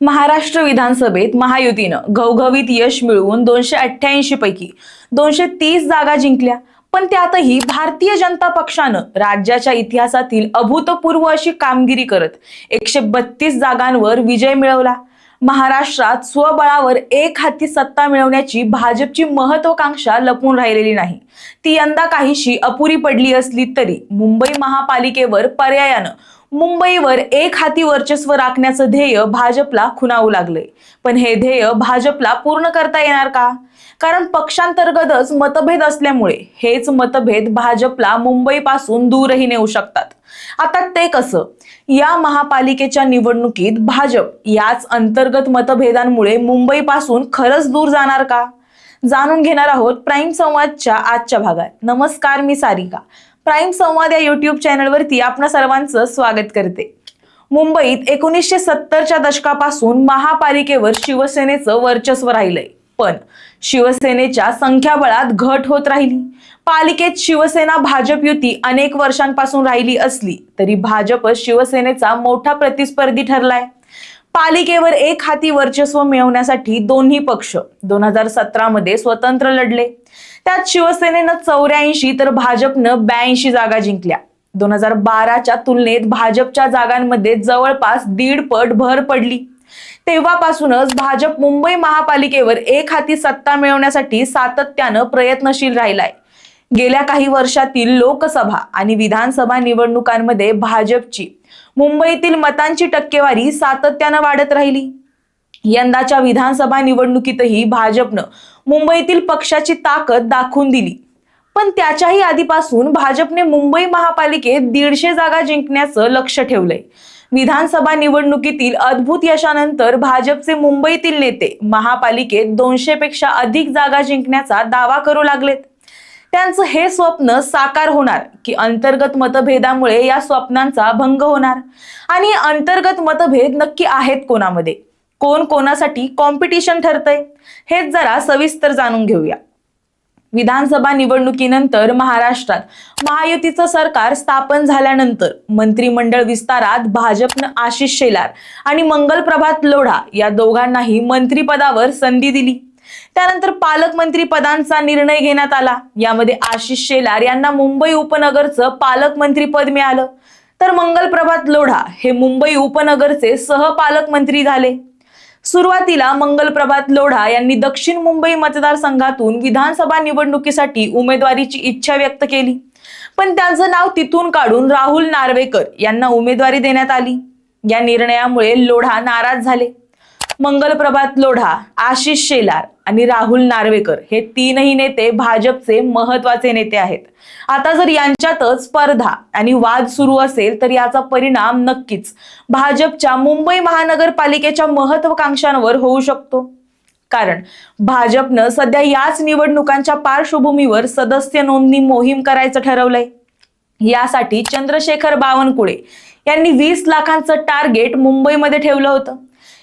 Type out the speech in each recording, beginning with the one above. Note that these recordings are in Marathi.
महाराष्ट्र विधानसभेत महायुतीनं घवघवीत यश मिळवून दोनशे अठ्ठ्याऐंशी पैकी दोनशे तीस जागा जिंकल्या. पण त्यातही भारतीय जनता पक्षानं राज्याच्या इतिहासातील अभूतपूर्व अशी कामगिरी करत एकशे बत्तीस जागांवर विजय मिळवला. महाराष्ट्रात स्वबळावर एक हाती सत्ता मिळवण्याची भाजपची महत्वाकांक्षा लपून राहिलेली नाही. ती यंदा काहीशी अपुरी पडली असली तरी मुंबई महापालिकेवर पर्यायानं मुंबईवर एक हाती वर्चस्व राखण्याचं ध्येय भाजपला खुणावू लागलंय. पण हे ध्येय भाजपला पूर्ण करता येणार का? कारण पक्षांतर्गतच मतभेद असल्यामुळे हेच मतभेद भाजपला मुंबईपासून दूरही नेऊ शकतात. आता ते कसं? या महापालिकेच्या निवडणुकीत भाजप याच अंतर्गत मतभेदांमुळे मुंबईपासून खरंच दूर जाणार का? जाणून घेणार आहोत प्राईम संवादच्या आजच्या भागात. नमस्कार मी सारिका. प्राईम संवाद या युट्यूब चॅनलवरती आपणा सर्वांचं स्वागत करते. मुंबईत एकोणीसशे सत्तरच्या दशकापासून महापालिकेवर शिवसेनेचं वर्चस्व राहिलंय. पण शिवसेनेच्या संख्याबळात घट होत राहिली. पालिकेत शिवसेना भाजप युती अनेक वर्षांपासून राहिली असली तरी भाजप शिवसेनेचा मोठा प्रतिस्पर्धी ठरलाय. पालिकेवर एक हाती वर्चस्व मिळवण्यासाठी दोन्ही पक्ष दोन हजार सतरा मध्ये स्वतंत्र लढले. त्यात शिवसेनेनं चौऱ्याऐंशी तर भाजपनं ब्याऐंशी जागा जिंकल्या. दोन हजार बाराच्या तुलनेत भाजपच्या जागांमध्ये जवळपास दीड पट भर पडली. तेव्हापासूनच भाजप मुंबई महापालिकेवर एक हाती सत्ता मिळवण्यासाठी सातत्यानं प्रयत्नशील राहिलाय. गेल्या काही वर्षातील लोकसभा आणि विधानसभा निवडणुकांमध्ये भाजपची मुंबईतील मतांची टक्केवारी सातत्यानं वाढत राहिली. यंदाच्या विधानसभा निवडणुकीतही भाजपनं मुंबईतील पक्षाची ताकद दाखवून दिली. पण त्याच्याही आधीपासून भाजपने मुंबई महापालिकेत दीडशे जागा जिंकण्याचं लक्ष ठेवलंय. विधानसभा निवडणुकीतील अद्भुत यशानंतर भाजपचे मुंबईतील नेते महापालिकेत दोनशे पेक्षा अधिक जागा जिंकण्याचा दावा करू लागलेत. त्यांचं हे स्वप्न साकार होणार की अंतर्गत मतभेदामुळे या स्वप्नांचा भंग होणार. आणि अंतर्गत मतभेद नक्की आहेत कोणामध्ये? कोण कोणासाठी कॉम्पिटिशन ठरतंय? हेच जरा सविस्तर जाणून घेऊया. विधानसभा निवडणुकीनंतर महाराष्ट्रात महायुतीचं सरकार स्थापन झाल्यानंतर मंत्रिमंडळ विस्तारात भाजपनं आशिष शेलार आणि मंगल प्रभात लोढा या दोघांनाही मंत्रिपदावर संधी दिली. त्यानंतर पालकमंत्री पदांचा निर्णय घेण्यात आला. यामध्ये आशिष शेलार यांना मुंबई उपनगरचं पालकमंत्री पद मिळालं. तर मंगल प्रभात लोढा हे मुंबई उपनगरचे सहपालकमंत्री झाले. सुरुवातीला मंगल प्रभात लोढा यांनी दक्षिण मुंबई मतदारसंघातून विधानसभा निवडणुकीसाठी उमेदवारीची इच्छा व्यक्त केली. पण त्यांचं नाव तिथून काढून राहुल नार्वेकर यांना उमेदवारी देण्यात आली. या निर्णयामुळे लोढा नाराज झाले. मंगलप्रभात लोढा आशिष शेलार आणि राहुल नार्वेकर हे तीनही नेते भाजपचे महत्त्वाचे नेते आहेत. आता जर यांच्यातच स्पर्धा आणि वाद सुरू असेल तर याचा परिणाम नक्कीच भाजपच्या मुंबई महानगरपालिकेच्या महत्वाकांक्षांवर होऊ शकतो. कारण भाजपनं सध्या याच निवडणुकांच्या पार्श्वभूमीवर सदस्य नोंदणी मोहीम करायचं ठरवलंय. यासाठी चंद्रशेखर बावनकुळे यांनी वीस लाखांचं टार्गेट मुंबईमध्ये ठेवलं होतं.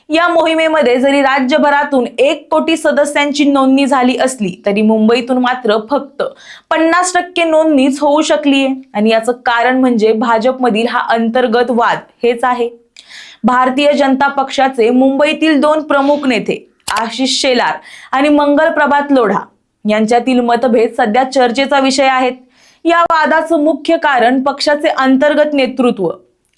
या मोहिमेमध्ये जरी राज्यभरातून एक कोटी सदस्यांची नोंदणी झाली असली तरी मुंबईतून मात्र फक्त पन्नास टक्के नोंदणीच होऊ शकलीये. आणि याचं कारण म्हणजे भाजपमधील हा अंतर्गत वाद हेच आहे. भारतीय जनता पक्षाचे मुंबईतील दोन प्रमुख नेते आशिष शेलार आणि मंगल प्रभात लोढा यांच्यातील मतभेद सध्या चर्चेचा विषय आहेत. या वादाचं मुख्य कारण पक्षाचे अंतर्गत नेतृत्व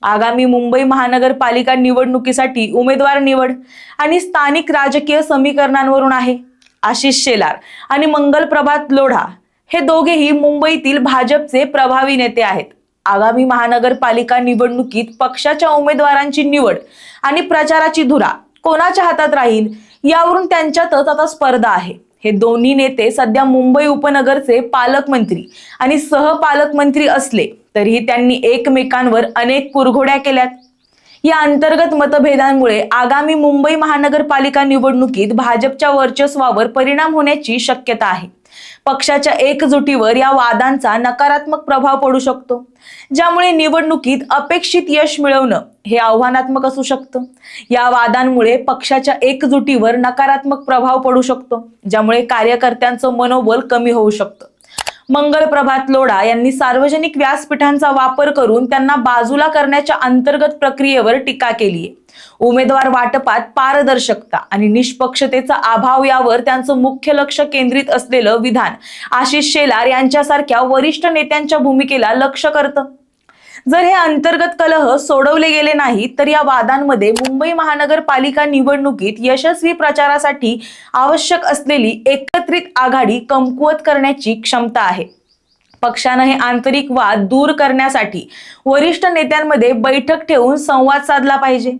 आगामी मुंबई महानगरपालिका निवडणुकीसाठी उमेदवार निवड आणि स्थानिक राजकीय समीकरणांवरून आहे. आशिष शेलार आणि मंगल प्रभात लोढा हे दोघेही मुंबईतील भाजपचे प्रभावी नेते आहेत. आगामी महानगरपालिका निवडणुकीत पक्षाच्या उमेदवारांची निवड आणि प्रचाराची धुरा कोणाच्या हातात राहील यावरून त्यांच्यातच आता स्पर्धा आहे. हे दोन्ही नेते सध्या मुंबई उपनगरचे पालकमंत्री आणि सहपालकमंत्री असले तरीही त्यांनी एकमेकांवर अनेक कुरघोड्या केल्यात. या अंतर्गत मतभेदांमुळे आगामी मुंबई महानगरपालिका निवडणुकीत भाजपच्या वर्चस्वावर परिणाम होण्याची शक्यता आहे. पक्षाच्या एकजुटीवर या वादांचा नकारात्मक प्रभाव पडू शकतो. ज्यामुळे निवडणुकीत अपेक्षित यश मिळवणं हे आव्हानात्मक असू शकतं. या वादांमुळे पक्षाच्या एकजुटीवर नकारात्मक प्रभाव पडू शकतो ज्यामुळे कार्यकर्त्यांचं मनोबल कमी होऊ शकतं. मंगलप्रभात लोढा यांनी सार्वजनिक व्यासपीठांचा वापर करून त्यांना बाजूला करण्याच्या अंतर्गत प्रक्रियेवर टीका केली आहे. उमेदवार वाटपात पारदर्शकता आणि निष्पक्षतेचा अभाव यावर त्यांचं मुख्य लक्ष केंद्रित असलेलं विधान. आशिष शेलार यांच्यासारख्या वरिष्ठ नेत्यांच्या भूमिकेला लक्ष करतं. जर हे अंतर्गत कलह सोडवले गेले नाही तर या वादांमध्ये मुंबई महानगरपालिका निवडणुकीत यशस्वी प्रचारासाठी आवश्यक असलेली एकत्रित आघाडी कमकुवत करण्याची क्षमता आहे. पक्षानं हे आंतरिक वाद दूर करण्यासाठी वरिष्ठ नेत्यांमध्ये बैठक ठेवून संवाद साधला पाहिजे.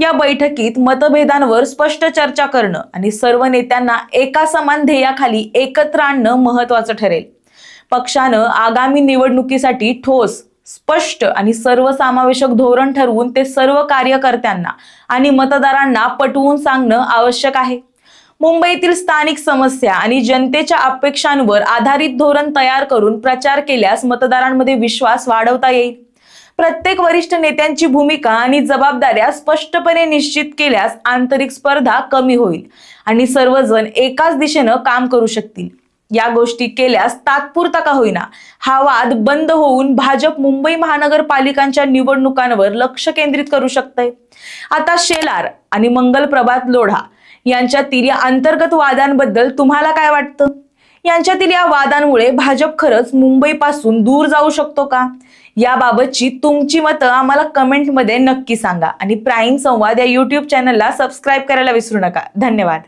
या बैठकीत मतभेदांवर स्पष्ट चर्चा करणं आणि सर्व नेत्यांना एका समान ध्येयाखाली एकत्र आणणं महत्वाचं ठरेल. पक्षानं आगामी निवडणुकीसाठी ठोस स्पष्ट आणि सर्वसमावेशक धोरण ठरवून ते सर्व कार्यकर्त्यांना आणि मतदारांना पटवून सांगणं आवश्यक आहे. मुंबईतील स्थानिक समस्या आणि जनतेच्या अपेक्षांवर आधारित धोरण तयार करून प्रचार केल्यास मतदारांमध्ये विश्वास वाढवता येईल. प्रत्येक वरिष्ठ नेत्यांची भूमिका आणि जबाबदाऱ्या स्पष्टपणे निश्चित केल्यास आंतरिक स्पर्धा कमी होईल आणि सर्वजण एकाच दिशेनं काम करू शकतील. या गोष्टी केल्यास तात्पुरता का होईना? हा वाद बंद होऊन भाजप मुंबई महानगरपालिकांच्या निवडणुकांवर लक्ष केंद्रित करू शकते आता शेलार आणि मंगल प्रभात लोढा यांच्यातील या अंतर्गत वादांबद्दल तुम्हाला काय वाटतं? यांच्यातील या वादांमुळे भाजप खरंच मुंबईपासून दूर जाऊ शकतो का? याबाबतची तुमची मतं आम्हाला कमेंटमध्ये नक्की सांगा आणि प्राईम संवाद या युट्यूब चॅनलला सबस्क्राईब करायला विसरू नका. धन्यवाद.